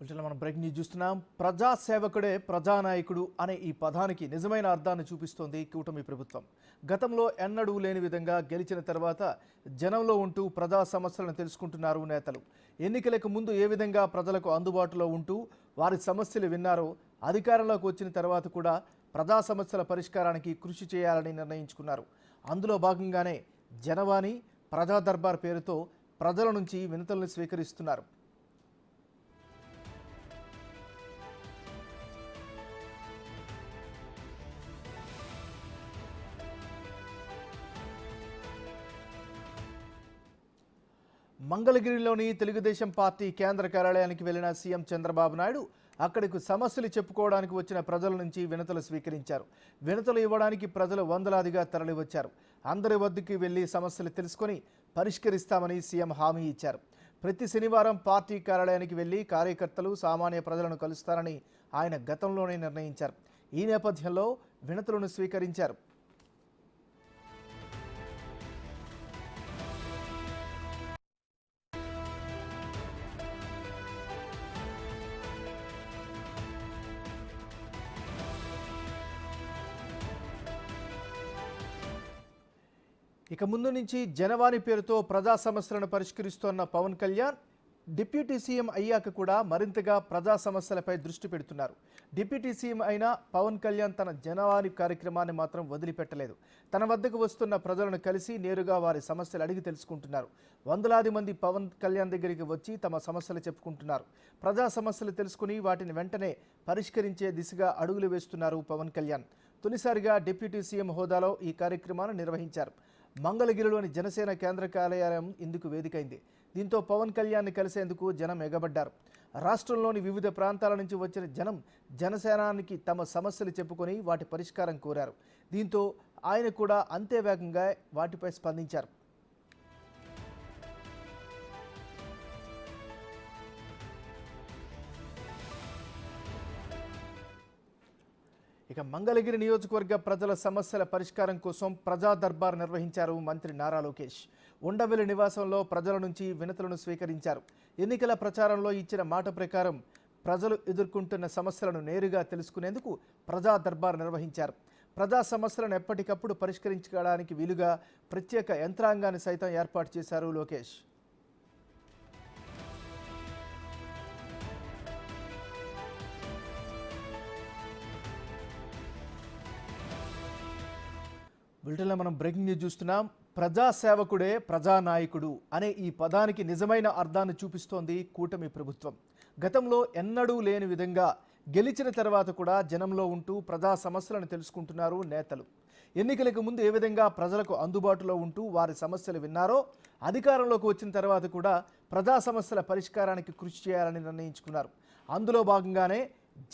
మనం break news చూస్తున్నాం. ప్రజా సేవకుడే ప్రజానాయకుడు అనే ఈ పదానికి నిజమైన అర్థాన్ని చూపిస్తోంది కూటమి ప్రభుత్వం. గతంలో ఎన్నడూ లేని విధంగా గెలిచిన తర్వాత జనంలో ఉంటూ ప్రజా సమస్యలను తెలుసుకుంటున్నారు నేతలు. ఎన్నికలకు ముందు ఏ విధంగా ప్రజలకు అందుబాటులో ఉంటూ వారి సమస్యలు విన్నారో అధికారంలోకి వచ్చిన తర్వాత కూడా ప్రజా సమస్యల పరిష్కారానికి కృషి చేయాలని నిర్ణయించుకున్నారు. అందులో భాగంగానే జనవాణి ప్రజా దర్బార్ పేరుతో ప్రజల నుంచి వినతులను స్వీకరిస్తున్నారు. మంగళగిరిలోని తెలుగుదేశం పార్టీ కేంద్ర కార్యాలయానికి వెళ్ళిన సీఎం చంద్రబాబు నాయుడు అక్కడికి సమస్యలు చెప్పుకోవడానికి వచ్చిన ప్రజల నుంచి వినతులు స్వీకరించారు. వినతులు ఇవ్వడానికి ప్రజలు వందలాదిగా తరలివచ్చారు. అందరి వద్దకు వెళ్ళి సమస్యలు తెలుసుకొని పరిష్కరిస్తామని సీఎం హామీ ఇచ్చారు. ప్రతి శనివారం పార్టీ కార్యాలయానికి వెళ్ళి కార్యకర్తలు సామాన్య ప్రజలను కలుస్తారని ఆయన గతంలోనే నిర్ణయించారు. ఈ నేపథ్యంలో వినతులను స్వీకరించారు. ఇక ముందు నుంచి జనవాణి పేరుతో ప్రజా సమస్యలను పరిష్కరిస్తోన్న పవన్ కళ్యాణ్ డిప్యూటీ సీఎం అయ్యాక కూడా మరింతగా ప్రజా సమస్యలపై దృష్టి పెడుతున్నారు. డిప్యూటీ సీఎం అయిన పవన్ కళ్యాణ్ తన జనవాణి కార్యక్రమాన్ని మాత్రం వదిలిపెట్టలేదు. తన వద్దకు వస్తున్న ప్రజలను కలిసి నేరుగా వారి సమస్యలు అడిగి తెలుసుకుంటున్నారు. వందలాది మంది పవన్ కళ్యాణ్ దగ్గరికి వచ్చి తమ సమస్యలు చెప్పుకుంటున్నారు. ప్రజా సమస్యలు తెలుసుకుని వాటిని వెంటనే పరిష్కరించే దిశగా అడుగులు వేస్తున్నారు పవన్ కళ్యాణ్. తొలిసారిగా డిప్యూటీ సీఎం హోదాలో ఈ కార్యక్రమాన్ని నిర్వహించారు. మంగళగిరిలోని జనసేన కేంద్ర కార్యాలయం ఇందుకు వేదికైంది. దీంతో పవన్ కళ్యాణ్ని కలిసేందుకు జనం ఎగబడ్డారు. రాష్ట్రంలోని వివిధ ప్రాంతాల నుంచి వచ్చిన జనం జనసేనానికి తమ సమస్యలు చెప్పుకొని వాటి పరిష్కారం కోరారు. దీంతో ఆయన కూడా అంతే వేగంగా వాటిపై స్పందించారు. ఇక మంగళగిరి నియోజకవర్గ ప్రజల సమస్యల పరిష్కారం కోసం ప్రజా దర్బార్ నిర్వహించారు మంత్రి నారా లోకేష్. ఉండవెల్లి నివాసంలో ప్రజల నుంచి వినతులను స్వీకరించారు. ఎన్నికల ప్రచారంలో ఇచ్చిన మాట ప్రకారం ప్రజలు ఎదుర్కొంటున్న సమస్యలను నేరుగా తెలుసుకునేందుకు ప్రజా దర్బార్ నిర్వహించారు. ప్రజా సమస్యలను ఎప్పటికప్పుడు పరిష్కరించుకోవడానికి వీలుగా ప్రత్యేక యంత్రాంగాన్ని సైతం ఏర్పాటు చేశారు లోకేష్. బులెటిన్లో మనం బ్రేకింగ్ న్యూస్ చూస్తున్నాం. ప్రజాసేవకుడే ప్రజానాయకుడు అనే ఈ పదానికి నిజమైన అర్థాన్ని చూపిస్తోంది కూటమి ప్రభుత్వం. గతంలో ఎన్నడూ లేని విధంగా గెలిచిన తర్వాత కూడా జనంలో ఉంటూ ప్రజా సమస్యలను తెలుసుకుంటున్నారు నేతలు. ఎన్నికలకు ముందు ఏ విధంగా ప్రజలకు అందుబాటులో ఉంటూ వారి సమస్యలు విన్నారో అధికారంలోకి వచ్చిన తర్వాత కూడా ప్రజా సమస్యల పరిష్కారానికి కృషి చేయాలని నిర్ణయించుకున్నారు. అందులో భాగంగానే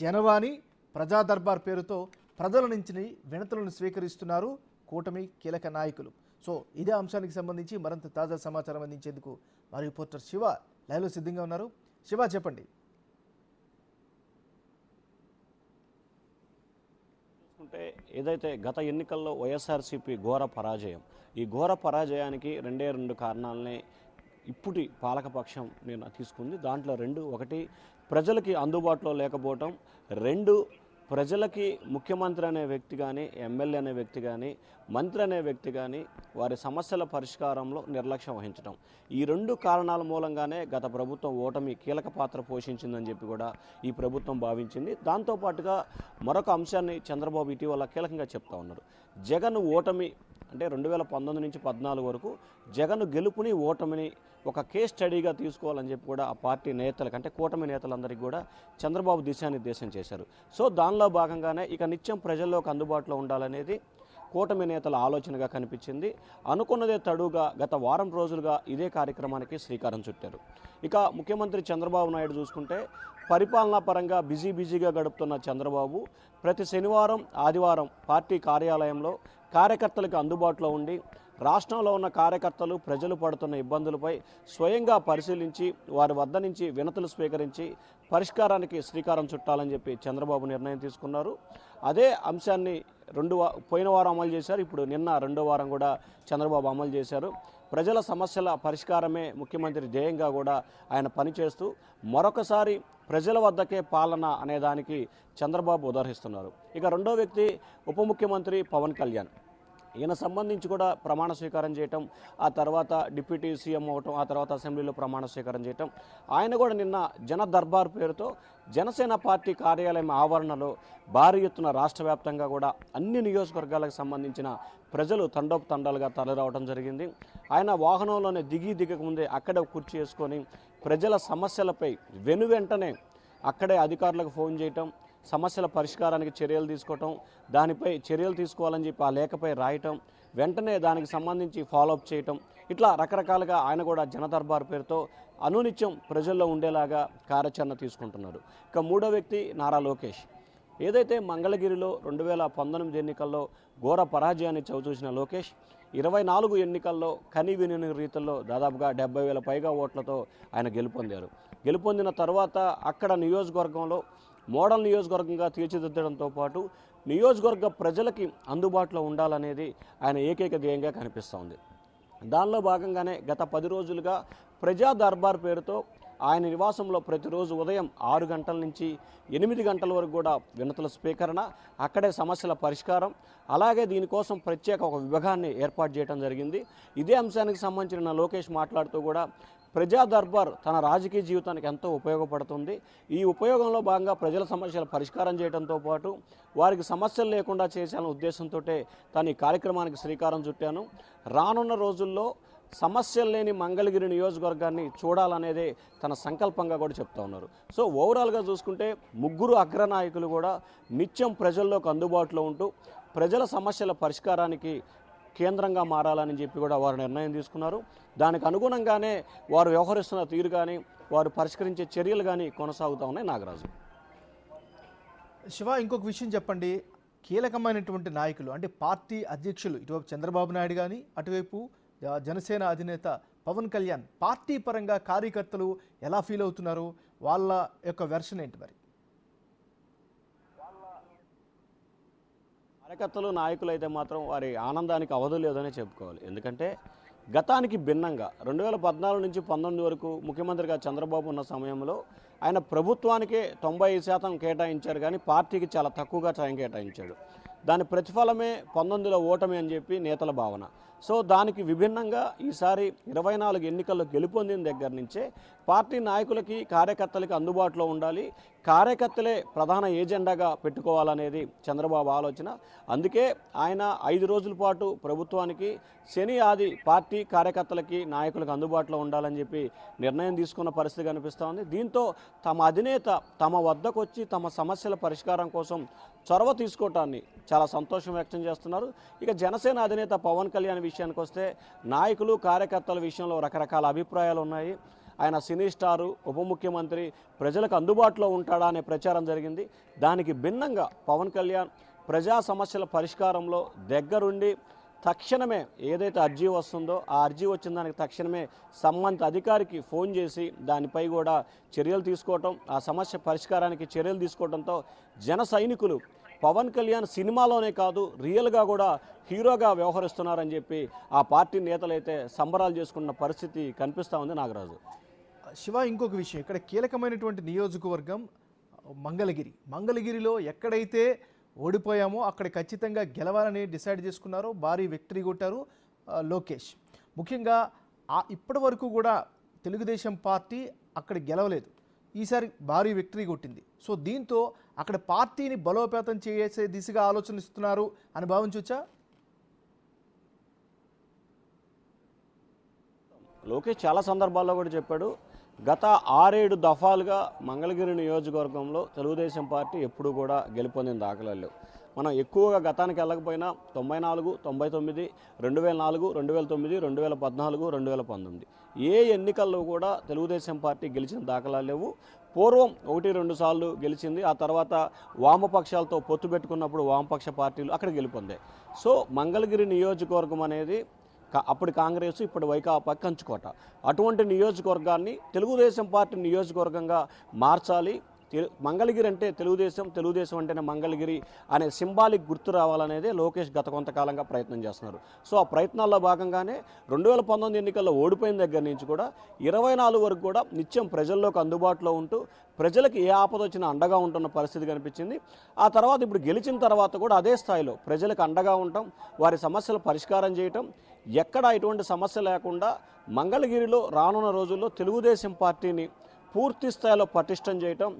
జనవాణి ప్రజా దర్బార్ పేరుతో ప్రజల నుంచి వినతులను స్వీకరిస్తున్నారు. కూటమి కీలక నాయకులు. సో ఇదే అంశానికి సంబంధించి మరింత తాజా సమాచారం అందించేందుకు మా రిపోర్టర్ శివ లైవ్లో సిద్ధంగా ఉన్నారు. శివ చెప్పండి. చూసుకుంటే ఏదైతే గత ఎన్నికల్లో వైఎస్ఆర్సీపీ ఘోర పరాజయం ఈ ఘోర పరాజయానికి రెండే రెండు కారణాలనే ఇప్పటి పాలకపక్షం నేను తీసుకుంది. దాంట్లో రెండు ఒకటి ప్రజలకి అందుబాటులో లేకపోవటం. రెండు ప్రజలకి ముఖ్యమంత్రి అనే వ్యక్తి కానీ ఎమ్మెల్యే అనే వ్యక్తి కానీ మంత్రి అనే వ్యక్తి కానీ వారి సమస్యల పరిష్కారంలో నిర్లక్ష్యం వహించడం ఈ రెండు కారణాల మూలంగానే గత ప్రభుత్వం ఓటమి కీలక పాత్ర పోషించిందని చెప్పి కూడా ఈ ప్రభుత్వం భావించింది. దాంతోపాటుగా మరొక అంశాన్ని చంద్రబాబు ఇటీవల కీలకంగా చెప్తా ఉన్నారు. జగన్ ఓటమి అంటే రెండు వేల పంతొమ్మిది నుంచి పద్నాలుగు వరకు జగన్ గెలుపుని ఓటమిని ఒక కేస్ స్టడీగా తీసుకోవాలని చెప్పి కూడా ఆ పార్టీ నేతలకు అంటే కూటమి నేతలందరికీ కూడా చంద్రబాబు దిశానిర్దేశం చేశారు. సో దానిలో భాగంగానే ఇక నిత్యం ప్రజల్లోకి అందుబాటులో ఉండాలనేది కూటమి నేతల ఆలోచనగా కనిపించింది. అనుకున్నదే తడుగా గత వారం రోజులుగా ఇదే కార్యక్రమానికి శ్రీకారం చుట్టారు. ఇక ముఖ్యమంత్రి చంద్రబాబు నాయుడు చూసుకుంటే పరిపాలనా పరంగా బిజీ బిజీగా గడుపుతున్న చంద్రబాబు ప్రతి శనివారం ఆదివారం పార్టీ కార్యాలయంలో కార్యకర్తలకు అందుబాటులో ఉండి రాష్ట్రంలో ఉన్న కార్యకర్తలు ప్రజలు పడుతున్న ఇబ్బందులపై స్వయంగా పరిశీలించి వారి వద్ద నుంచి వినతులు స్వీకరించి పరిష్కారానికి శ్రీకారం చుట్టాలని చెప్పి చంద్రబాబు నిర్ణయం తీసుకున్నారు. అదే అంశాన్ని రెండు పోయిన వారం అమలు చేశారు. ఇప్పుడు నిన్న రెండో వారం కూడా చంద్రబాబు అమలు చేశారు. ప్రజల సమస్యల పరిష్కారమే ముఖ్యమంత్రి ధ్యేయంగా కూడా ఆయన పనిచేస్తూ మరొకసారి ప్రజల వద్దకే పాలన అనేదానికి చంద్రబాబు ఉదహరిస్తున్నారు. ఇక రెండో వ్యక్తి ఉప ముఖ్యమంత్రి పవన్ కళ్యాణ్. ఈయన సంబంధించి కూడా ప్రమాణ స్వీకారం చేయటం ఆ తర్వాత డిప్యూటీ సీఎం అవటం ఆ తర్వాత అసెంబ్లీలో ప్రమాణ స్వీకారం చేయటం. ఆయన కూడా నిన్న జన దర్బార్ పేరుతో జనసేన పార్టీ కార్యాలయం ఆవరణలో భారీ ఎత్తున రాష్ట్ర వ్యాప్తంగా కూడా అన్ని నియోజకవర్గాలకు సంబంధించిన ప్రజలు తండోపు తండాలుగా తరలిరావడం జరిగింది. ఆయన వాహనంలోనే దిగి దిగక ముందే అక్కడే కుర్చీ వేసుకొని ప్రజల సమస్యలపై వెను వెంటనే అక్కడే అధికారులకు ఫోన్ చేయటం సమస్యల పరిష్కారానికి చర్యలు తీసుకోవటం దానిపై చర్యలు తీసుకోవాలని చెప్పి ఆ లేఖపై రాయటం వెంటనే దానికి సంబంధించి ఫాలోఅప్ చేయటం ఇట్లా రకరకాలుగా ఆయన కూడా జనదర్బార్ పేరుతో అనునిత్యం ప్రజల్లో ఉండేలాగా కార్యాచరణ తీసుకుంటున్నారు ఇక మూడో వ్యక్తి నారా లోకేష్. ఏదైతే మంగళగిరిలో రెండు వేల పంతొమ్మిది ఎన్నికల్లో ఘోర పరాజయాన్ని చవిచూసిన లోకేష్ ఇరవై నాలుగు ఎన్నికల్లో కని విని రీతిలో దాదాపుగా డెబ్బై వేల పైగా ఓట్లతో ఆయన గెలుపొందారు. గెలుపొందిన తర్వాత అక్కడ నియోజకవర్గంలో మోడల్ నియోజకవర్గంగా తీర్చిదిద్దడంతో పాటు నియోజకవర్గ ప్రజలకి అందుబాటులో ఉండాలనేది ఆయన ఏకైక ధ్యేయంగా కనిపిస్తోంది. దానిలో భాగంగానే గత పది రోజులుగా ప్రజా దర్బార్ పేరుతో ఆయన నివాసంలో ప్రతిరోజు ఉదయం ఆరు గంటల నుంచి ఎనిమిది గంటల వరకు కూడా వినతుల స్వీకరణ అక్కడే సమస్యల పరిష్కారం అలాగే దీనికోసం ప్రత్యేక ఒక విభాగాన్ని ఏర్పాటు చేయడం జరిగింది. ఇదే అంశానికి సంబంధించిన లోకేష్ మాట్లాడుతూ కూడా ప్రజా దర్బార్ తన రాజకీయ జీవితానికి ఎంతో ఉపయోగపడుతుంది. ఈ ఉపయోగంలో భాగంగా ప్రజల సమస్యల పరిష్కారం చేయడంతో పాటు వారికి సమస్యలు లేకుండా చేశాలనే ఉద్దేశంతో తను ఈ కార్యక్రమానికి శ్రీకారం చుట్టాను. రానున్న రోజుల్లో సమస్యలు లేని మంగళగిరి నియోజకవర్గాన్ని చూడాలనేదే తన సంకల్పంగా కూడా చెప్తా ఉన్నారు. సో ఓవరాల్గా చూసుకుంటే ముగ్గురు అగ్రనాయకులు కూడా నిత్యం ప్రజల్లోకి అందుబాటులో ఉంటూ ప్రజల సమస్యల పరిష్కారానికి కేంద్రంగా మారాలని చెప్పి కూడా వారు నిర్ణయం తీసుకున్నారు. దానికి అనుగుణంగానే వారు వ్యవహరిస్తున్న తీరు కానీ వారు పరిష్కరించే చర్యలు కానీ కొనసాగుతూ ఉన్నాయి నాగరాజు. శివ ఇంకొక విషయం చెప్పండి. కీలకమైనటువంటి నాయకులు అంటే పార్టీ అధ్యక్షులు ఇటువైపు చంద్రబాబు నాయుడు కానీ అటువైపు జనసేన అధినేత పవన్ కళ్యాణ్ పార్టీ పరంగా కార్యకర్తలు ఎలా ఫీల్ అవుతున్నారు? వాళ్ళ యొక్క వెర్షన్ ఏంటి మరి? కార్యకర్తలు నాయకులు అయితే మాత్రం వారి ఆనందానికి అవధు లేదనే చెప్పుకోవాలి. ఎందుకంటే గతానికి భిన్నంగా రెండు వేల పద్నాలుగు నుంచి పంతొమ్మిది వరకు ముఖ్యమంత్రిగా చంద్రబాబు ఉన్న సమయంలో ఆయన ప్రభుత్వానికే తొంభై శాతం కేటాయించారు కానీ పార్టీకి చాలా తక్కువగా టైం కేటాయించాడు. దాని ప్రతిఫలమే పంతొమ్మిదిలో ఓటమి అని చెప్పి నేతల భావన. సో దానికి విభిన్నంగా ఈసారి ఇరవై నాలుగు ఎన్నికల్లో గెలుపొందిన దగ్గర నుంచే పార్టీ నాయకులకి కార్యకర్తలకి అందుబాటులో ఉండాలి. కార్యకర్తలే ప్రధాన ఏజెండాగా పెట్టుకోవాలనేది చంద్రబాబు ఆలోచన. అందుకే ఆయన ఐదు రోజుల పాటు ప్రభుత్వానికి శని ఆది పార్టీ కార్యకర్తలకి నాయకులకు అందుబాటులో ఉండాలని చెప్పి నిర్ణయం తీసుకున్న పరిస్థితి కనిపిస్తోంది దీంతో తమ అధినేత తమ వద్దకు వచ్చి తమ సమస్యల పరిష్కారం కోసం చొరవ తీసుకోవటాన్ని చాలా సంతోషం వ్యక్తం చేస్తున్నారు. ఇక జనసేన అధినేత పవన్ కళ్యాణ్ విషయానికి వస్తే నాయకులు కార్యకర్తల విషయంలో రకరకాల అభిప్రాయాలు ఉన్నాయి ఆయన సినీ స్టారు ఉప ముఖ్యమంత్రి ప్రజలకు అందుబాటులో ఉంటాడా అనే ప్రచారం జరిగింది. దానికి భిన్నంగా పవన్ కళ్యాణ్ ప్రజా సమస్యల పరిష్కారంలో దగ్గరుండి తక్షణమే ఏదైతే అర్జీ వస్తుందో ఆ అర్జీ వచ్చిన దానికి తక్షణమే సంబంధిత అధికారికి ఫోన్ చేసి దానిపై కూడా చర్యలు తీసుకోవటం ఆ సమస్య పరిష్కారానికి చర్యలు తీసుకోవడంతో జన సైనికులు పవన్ కళ్యాణ్ సినిమాలోనే కాదు రియల్గా కూడా హీరోగా వ్యవహరిస్తున్నారని చెప్పి ఆ పార్టీ నేతలైతే సంబరాలు చేసుకున్న పరిస్థితి కనిపిస్తూ ఉంది నాగరాజు. శివ ఇంకొక విషయం. ఇక్కడ కీలకమైనటువంటి నియోజకవర్గం మంగళగిరి. మంగళగిరిలో ఎక్కడైతే ఓడిపోయామో అక్కడ ఖచ్చితంగా గెలవాలని డిసైడ్ చేసుకున్నారో భారీ విక్టరీ కొట్టారు లోకేష్. ముఖ్యంగా ఆ ఇప్పటి వరకు కూడా తెలుగుదేశం పార్టీ అక్కడ గెలవలేదు. ఈసారి భారీ విక్టరీ కొట్టింది. సో దీంతో అక్కడ పార్టీని బలోపేతం చేసే దిశగా ఆలోచనిస్తున్నారు. అని భావించవచ్చా లోకేష్ చాలా సందర్భాల్లో కూడా చెప్పాడు గత ఆరేడు దఫాలుగా మంగళగిరి నియోజకవర్గంలో తెలుగుదేశం పార్టీ ఎప్పుడూ కూడా గెలుపొందిన దాఖలాలు మనం ఎక్కువగా గతానికి వెళ్ళకపోయినా తొంభై నాలుగు తొంభై తొమ్మిది రెండు వేల నాలుగు రెండు వేల తొమ్మిది రెండు వేల పద్నాలుగు రెండు వేల పంతొమ్మిది. ఏ ఎన్నికల్లో కూడా తెలుగుదేశం పార్టీ గెలిచిన దాఖలాలు లేవు. పూర్వం ఒకటి రెండు సార్లు గెలిచింది. ఆ తర్వాత వామపక్షాలతో పొత్తు పెట్టుకున్నప్పుడు వామపక్ష పార్టీలు అక్కడ గెలుపొందాయి సో మంగళగిరి నియోజకవర్గం అనేది కా- అప్పుడు కాంగ్రెస్ ఇప్పుడు వైకాపా కంచుకోట. అటువంటి నియోజకవర్గాన్ని తెలుగుదేశం పార్టీ నియోజకవర్గంగా మార్చాలి. మంగళగిరి అంటే తెలుగుదేశం తెలుగుదేశం అంటేనే మంగళగిరి అనే సింబాలిక్ గుర్తు రావాలనేదే లోకేష్ గత కొంతకాలంగా ప్రయత్నం చేస్తున్నారు. సో ఆ ప్రయత్నాల్లో భాగంగానే రెండు వేల పంతొమ్మిది ఎన్నికల్లో ఓడిపోయిన దగ్గర నుంచి కూడా ఇరవై నాలుగు వరకు కూడా నిత్యం ప్రజల్లోకి అందుబాటులో ఉంటూ ప్రజలకు ఏ ఆపద వచ్చినా అండగా ఉంటున్న పరిస్థితి కనిపించింది. ఆ తర్వాత ఇప్పుడు గెలిచిన తర్వాత కూడా అదే స్థాయిలో ప్రజలకు అండగా ఉండటం వారి సమస్యలు పరిష్కారం చేయటం ఎక్కడ ఎటువంటి సమస్య లేకుండా మంగళగిరిలో రానున్న రోజుల్లో తెలుగుదేశం పార్టీని పూర్తి స్థాయిలో పటిష్టం చేయటం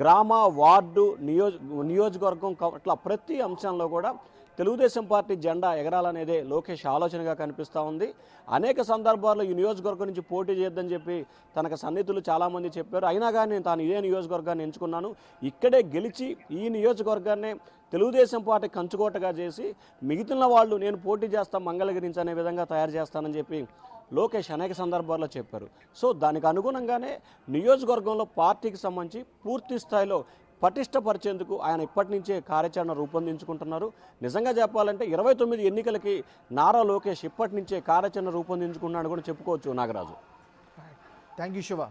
గ్రామ వార్డు నియోజ నియోజకవర్గం అట్లా ప్రతి అంశంలో కూడా తెలుగుదేశం పార్టీ జెండా ఎగరాలనేదే లోకేష్ ఆలోచనగా కనిపిస్తూ ఉంది. అనేక సందర్భాల్లో ఈ నియోజకవర్గం నుంచి పోటీ చేయొద్దని చెప్పి తనకు సన్నిహితులు చాలామంది చెప్పారు. అయినా కానీ నేను తాను ఇదే నియోజకవర్గాన్ని ఎంచుకున్నాను. ఇక్కడే గెలిచి ఈ నియోజకవర్గాన్నే తెలుగుదేశం పార్టీ కంచుకోటగా చేసి మిగిలిన వాళ్ళు నేను పోటీ చేస్తాను మంగళగిరించి అనే విధంగా తయారు చేస్తానని చెప్పి లోకేష్ అనేక సందర్భాల్లో చెప్పారు. సో దానికి అనుగుణంగానే నియోజకవర్గంలో పార్టీకి సంబంధించి పూర్తి స్థాయిలో పటిష్టపరిచేందుకు ఆయన ఇప్పటి నుంచే కార్యాచరణ రూపొందించుకుంటున్నారు. నిజంగా చెప్పాలంటే ఇరవై తొమ్మిది ఎన్నికలకి నారా లోకేష్ ఇప్పటి నుంచే కార్యాచరణ రూపొందించుకున్నాడు కూడా చెప్పుకోవచ్చు నాగరాజు. Thank you Shiva